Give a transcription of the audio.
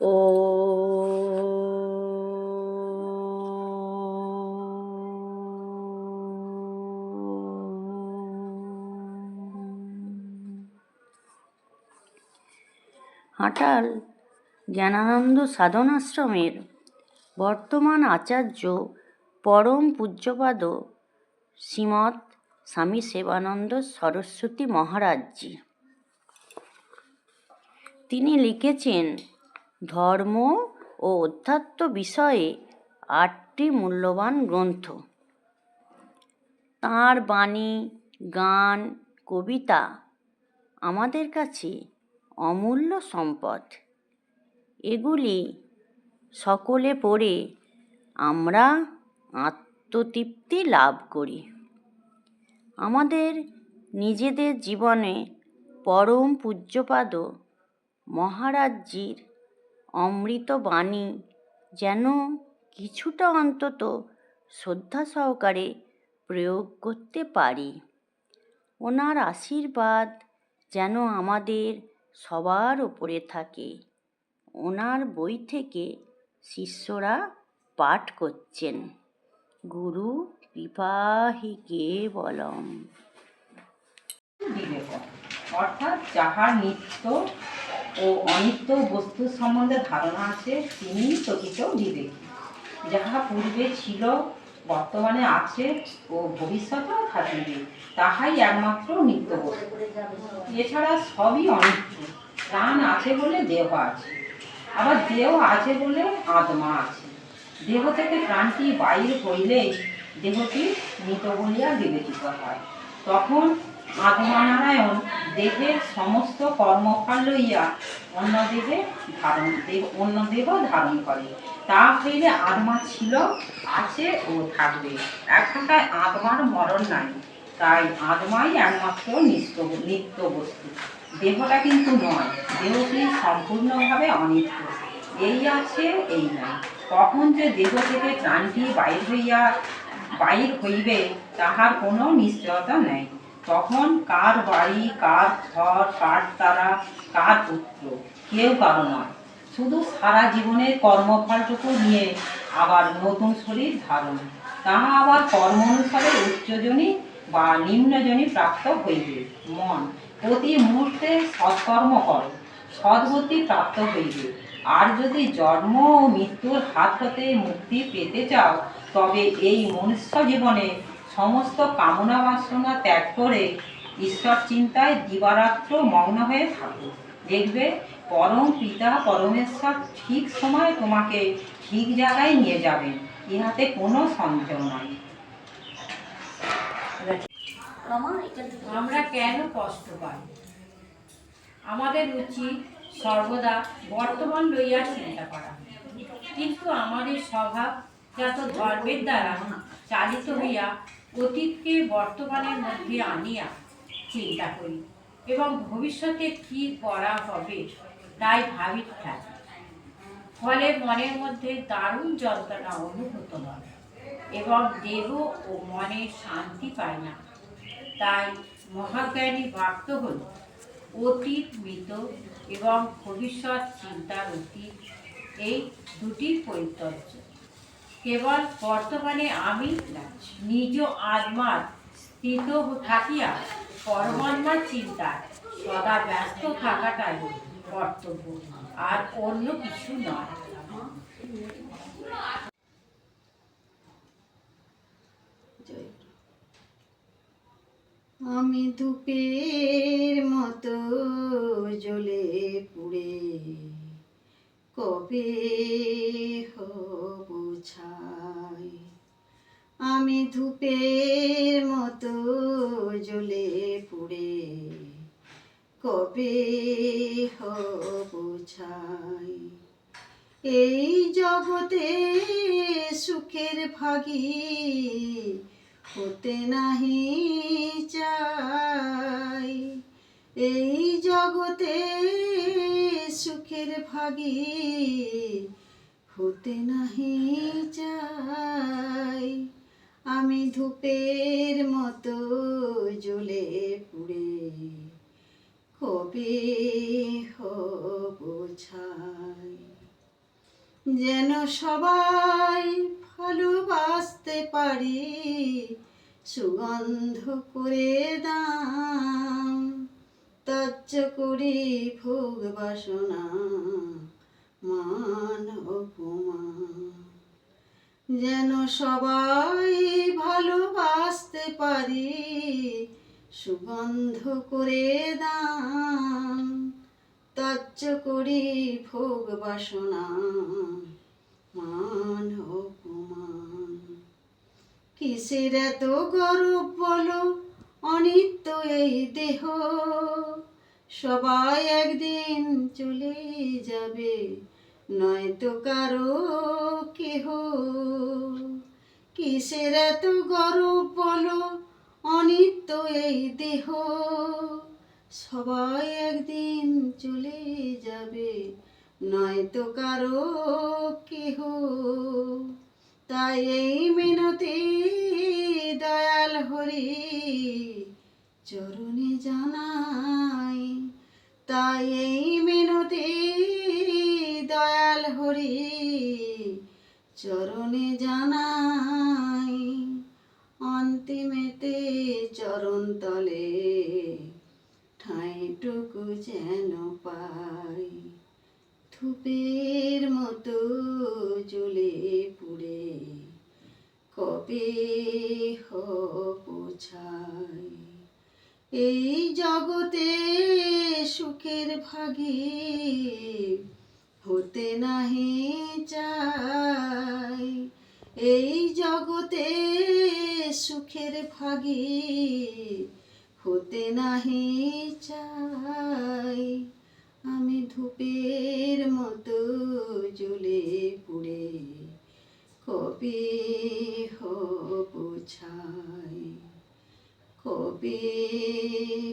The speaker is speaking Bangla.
হাঁটাল জ্ঞানানন্দ সাধনাশ্রমের বর্তমান আচার্য পরম পূজ্যপাদ শ্রীমৎ স্বামী সেবানন্দ সরস্বতী মহারাজজি তিনি লিখেছেন ধর্ম ও অধ্যাত্ম বিষয়ে আটটি মূল্যবান গ্রন্থ। তাঁর বাণী, গান, কবিতা আমাদের কাছে অমূল্য সম্পদ। এগুলি সকলে পড়ে আমরা আত্মতৃপ্তি লাভ করি। আমাদের নিজেদের জীবনে পরম পূজ্যপাদ মহারাজজির অমৃত বাণী যেন কিছুটা অন্তত শ্রদ্ধা সহকারে প্রয়োগ করতে পারি। ওনার আশীর্বাদ যেন আমাদের সবার ওপরে থাকে। ওনার বই থেকে শিষ্যরা পাঠ করছেন। গুরু কৃপাহি কেবলম। অর্থাৎ যাহা নিত্য ও অনিত্য বস্তু সম্বন্ধে ধারণা আছে, তিনি প্রকৃত বিবেকী। যাহা পূর্বে ছিল, বর্তমানে আছে ও ভবিষ্যতেও থাকিবে, তাহাই একমাত্র নিত্য বস্তু। এছাড়া সবই অনিত্য। প্রাণ আছে বলে দেহ আছে। আবার দেহ আছে বলে আত্মা আছে। দেহ থেকে প্রাণটি বাইর হইলেই দেহটি মৃত বলিয়া বিবেচিত হয়। তখন আত্মানারায়ণ দেহের সমস্ত কর্মফল লইয়া অন্য দেহে ধারণ দেহ, অন্য দেহ ধারণ করে। তা হইলে আত্মা ছিল, আছে ও থাকবে। কথায় আত্মার মরণ নাই। তাই আত্মাই একমাত্র নিত্য নিত্য বস্তু। দেহটা কিন্তু নয়, দেহটি সম্পূর্ণভাবে অনিত্য। এই আছে, এই নাই। কখন যে দেহ থেকে প্রাণটি বাইর হইয়া, বাইর হইবে, তাহার কোনো নিশ্চয়তা নেই। তখন কার বাড়ি, কার ঘর, কার তারা, কার পুত্র? কেউ কারও নয়। শুধু সারা জীবনের কর্মফলটুকু নিয়ে আবার নতুন শরীর ধারণ। তাহা আবার কর্ম অনুসারে উচ্চজনী বা নিম্নজনী প্রাপ্ত হইবে। মন, প্রতি মুহূর্তে সৎকর্ম কর সদ্গতি প্রাপ্ত হইবে। আর যদি জন্ম ও মৃত্যুর হাত হতে মুক্তি পেতে চাও, তবে এই মনুষ্য জীবনে সমস্ত কামনা বাসনা ত্যাগ করে ঈশ্বর চিন্তায় দিবারাত্র মগ্ন হয়ে থাকো। দেখবে পরম পিতা পরমেশ্বর ঠিক সময়ে তোমাকে ঠিক জায়গায় নিয়ে যাবেন। ইহাতে কোনো সন্দেহ নাই। আমরা কেন কষ্ট পাই? আমাদের উচিত সর্বদা বর্তমান লইয়া চিন্তা করা। কিন্তু আমাদের স্বভাব যত ধর্মের দ্বারা চালিত হইয়া অতীতকে বর্তমানের মধ্যে আনিয়া চিন্তা করি এবং ভবিষ্যতে কি করা হবে তাই ভাবি থাকি। ফলে মনের মধ্যে দারুণ যন্ত্রণা অনুভূত হয় এবং দেহ ও মনে শান্তি পায় না। তাই মহাজ্ঞানী বাক্য হল, অতীত মৃত এবং ভবিষ্যৎ চিন্তার অতীত, এই দুটির পরিত্যাজ্য কেবল বর্তমানে আমি নিজ আত্মার স্থিত থাকিয়া পরমাত্মার চিন্তায় সদা ব্যস্ত থাকাটাই কর্তব্য। আর অন্য কিছু নয়। আমি ধূপের মতো জ্বলে পুড়ে, কবে হব ছাই আমি ধূপের মতো জ্বলে পুড়ে, কবে হব ছাই? এই জগতে সুখের ভাগি হতে নাহি চাই। এই জগতে সুখের ভাগি হতে নাহি চাই। ধূপের মতো জ্বলে পুড়ে কবে হব ছাই। যেন সবাই ভালোবাসতে পারি, সুগন্ধ করে দাম তজ্জ করি ভোগ বাসনা, মান অপমান যেন সবাই ভালোবাসতে পারি। সুগন্ধ করে দাম তজ্জ করি ভোগ বাসনা, মান অপমান। কিসের এত গরব বলো, অনিত্য এই দেহ। সবাই একদিন চলে যাবে নয়তো কারও কেহ। কিসের এত গরব বলো? অনিত্য এই দেহ। সবাই একদিন চলে যাবে নয়তো কারও কেহ। তাই এই মিনতি দয়াল হরি, চরণে জানাই। তাই এই মিনতি হরি চরণে জানাই। অন্তিমেতে চরণ তলে ঠাঁইটুকু যেন পাই। ধূপের মতো জ্বলে পুড়ে কবে হোছাই এই জগতে সুখের ভাগী হতে নাহি চাই। এই জগতে সুখের ভাগী হতে নাহি চাই। আমি ধূপের মতো জ্বলে পুড়ে কবে হব ছাই? কবে